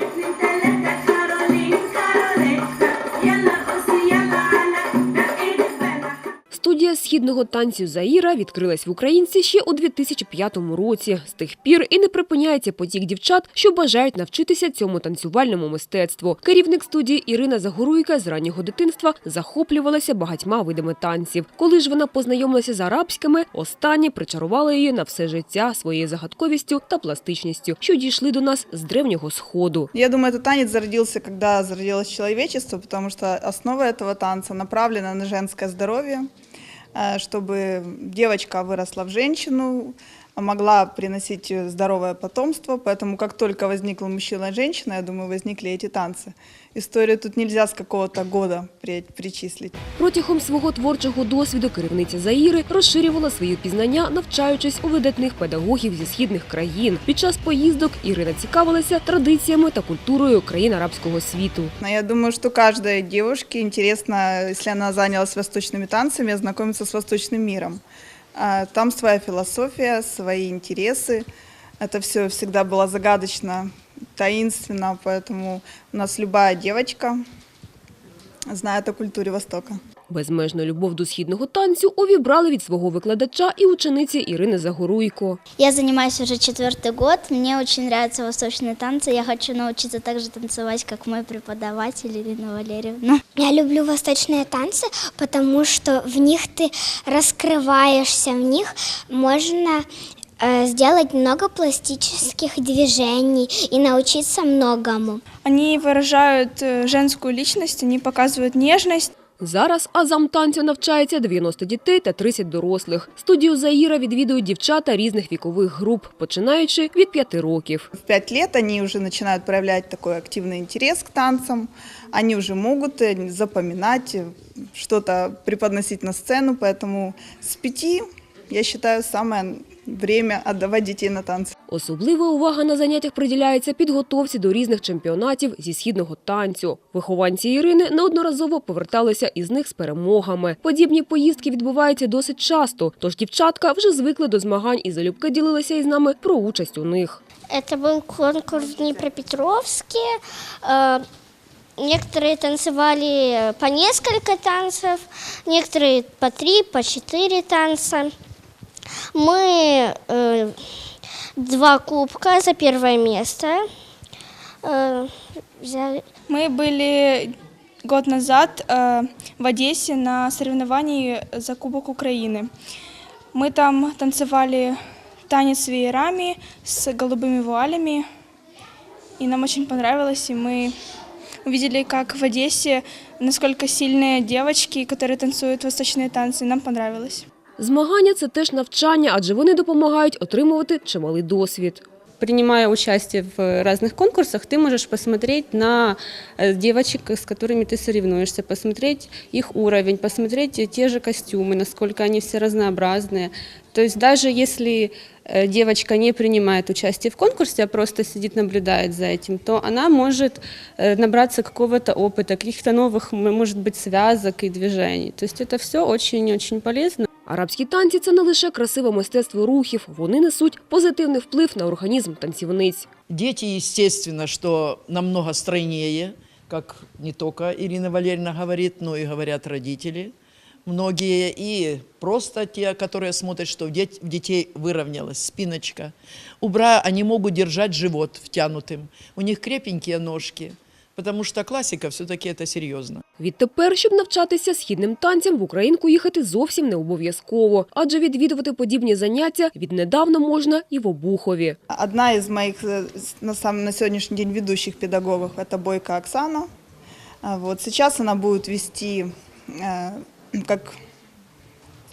Sin східного танцю Заїра відкрилась в Українці ще у 2005 році. З тих пір і не припиняється потік дівчат, що бажають навчитися цьому танцювальному мистецтву. Керівник студії Ірина Загоруйка з раннього дитинства захоплювалася багатьма видами танців. Коли ж вона познайомилася з арабськими, останні причарували її на все життя своєю загадковістю та пластичністю, що дійшли до нас з древнього сходу. Я думаю, этот танец зародился, когда зародилось человечество, потому что основа этого танца направлена на женское здоровье, э, чтобы девочка выросла в женщину, могла приносить здоровое потомство. Поэтому как только возникла мужчина и женщина, я думаю, возникли эти танцы. Историю тут нельзя с какого-то года при- причислить. Протягом свого творчого досвіду керівниця Заїри розширювала свої пізнання, навчаючись у видатних педагогів зі східних країн. Під час поїздок Ірина цікавилася традиціями та культурою країн арабського світу. Но я думаю, что каждой девушке интересно, если она занялась восточными танцами, ознакомиться с восточным миром. А, Там своя философия, свои интересы. Это все всегда было загадочно, таинственно, поэтому у нас любая девочка знает о культуре Востока. Безмежну любов до східного танцю увібрали від свого викладача і учениці Ірини Загоруйко. Я занимаюсь уже четвертый год. Мне очень нравятся восточные танцы. Я хочу научиться так же танцевать, как мой преподаватель Ирина Валерьевна. Я люблю восточные танцы, потому что в них ты раскрываешься, в них можно э, сделать много пластических движений и научиться многому. Они выражают э, женскую личность, они показывают нежность. Зараз азам танцю навчається 90 дітей та 30 дорослих. Студію Заїра відвідують дівчата різних вікових груп, починаючи від 5 років. В пять лет они уже начинают проявлять такой активный интерес к танцам. Они уже могут э, запоминать, э, что-то преподносить на сцену. Поэтому с пяти, я считаю, самое время отдавать детей на танцы. Особлива увага на заняттях приділяється підготовці до різних чемпіонатів зі східного танцю. Вихованці Ірини неодноразово поверталися із них з перемогами. Подібні поїздки відбуваються досить часто, тож дівчатка вже звикли до змагань і залюбки ділилися із нами про участь у них. Это был конкурс в Днепропетровске. Э, Некоторые танцевали по несколько танцев, некоторые по три, по четыре танца. Мы э, два кубка за первое место э, взяли. Мы были год назад э, в Одессе на соревновании за Кубок Украины. Мы там танцевали танец с веерами, с голубыми вуалями. И нам очень понравилось, и мы увидели, как в Одессе, насколько сильные девочки, которые танцуют восточные танцы. Нам понравилось. Змагання це теж навчання, адже вони допомагають отримувати чималий досвід. принимая участие в разных конкурсах, ты можешь посмотреть на э, девочек, с которыми ты соревнуешься, посмотреть их уровень, посмотреть те же костюмы, насколько они все разнообразные. То есть даже если э, девочка не принимает участие в конкурсе, а просто сидит, наблюдает за этим, то она может э, набраться какого-то опыта, каких-то новых, м, может быть, связок и движений. То есть это все очень-очень полезно. Арабські танці це не лише красиве мистецтво рухів, вони несуть позитивний вплив на організм танцівниць. Дети, естественно, что намного стройнее, как не только Ирина Валерьевна говорит, но и говорят родители многие. И просто те, которые смотрят, что в, дет- в детей выровнялась спиночка. Убрая, они могут держать живот втянутым. У них крепенькие ножки. Потому что классика все-таки это серьезно. Відтепер, щоб навчатися східним танцям, в Українку їхати зовсім не обов'язково, адже відвідувати подібні заняття віднедавна можна і в Обухові. Одна из моих э, с- на, сам, на сегодняшний день ведущих педагогов – это Бойко Оксана. А Вот сейчас она будет вести э, как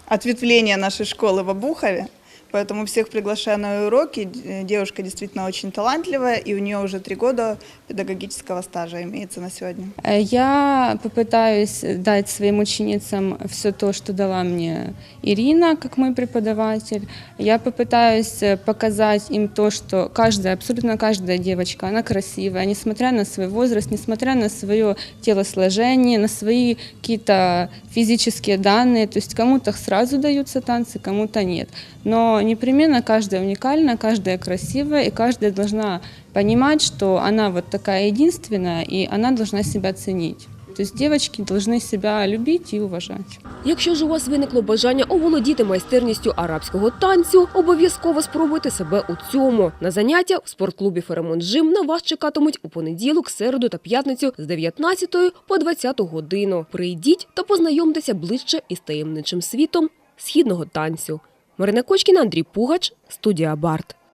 ответвление нашей школы в Обухове. Поэтому всех приглашаю на уроки. Д- Девушка действительно очень талантливая, и у нее уже три года педагогического стажа имеется на сегодня. Э, Я попытаюсь дать своим ученицам все то, что дала мне Ирина, как мой преподаватель. Я попытаюсь э, показать им то, что каждая, абсолютно каждая девочка, она красивая, несмотря на свой возраст, несмотря на свое телосложение, на свои какие-то физические данные. То есть кому-то сразу даются танцы, кому-то нет. Но но непременно каждая уникальна, каждая красивая, и каждая должна понимать, что она вот такая единственная, и она должна себя ценить. То есть девочки должны себя любить и уважать. Якщо ж у вас виникло бажання оволодіти майстерністю арабського танцю, обов'язково спробуйте себе у цьому. На заняття в спортклубі Феремон Жим на вас чекатимуть у понеділок, середу та п'ятницю з 19 по 20 годину. Прийдіть та познайомтеся ближче із таємничим світом східного танцю. Марина Кочкіна, Андрій Пугач, студія Барт.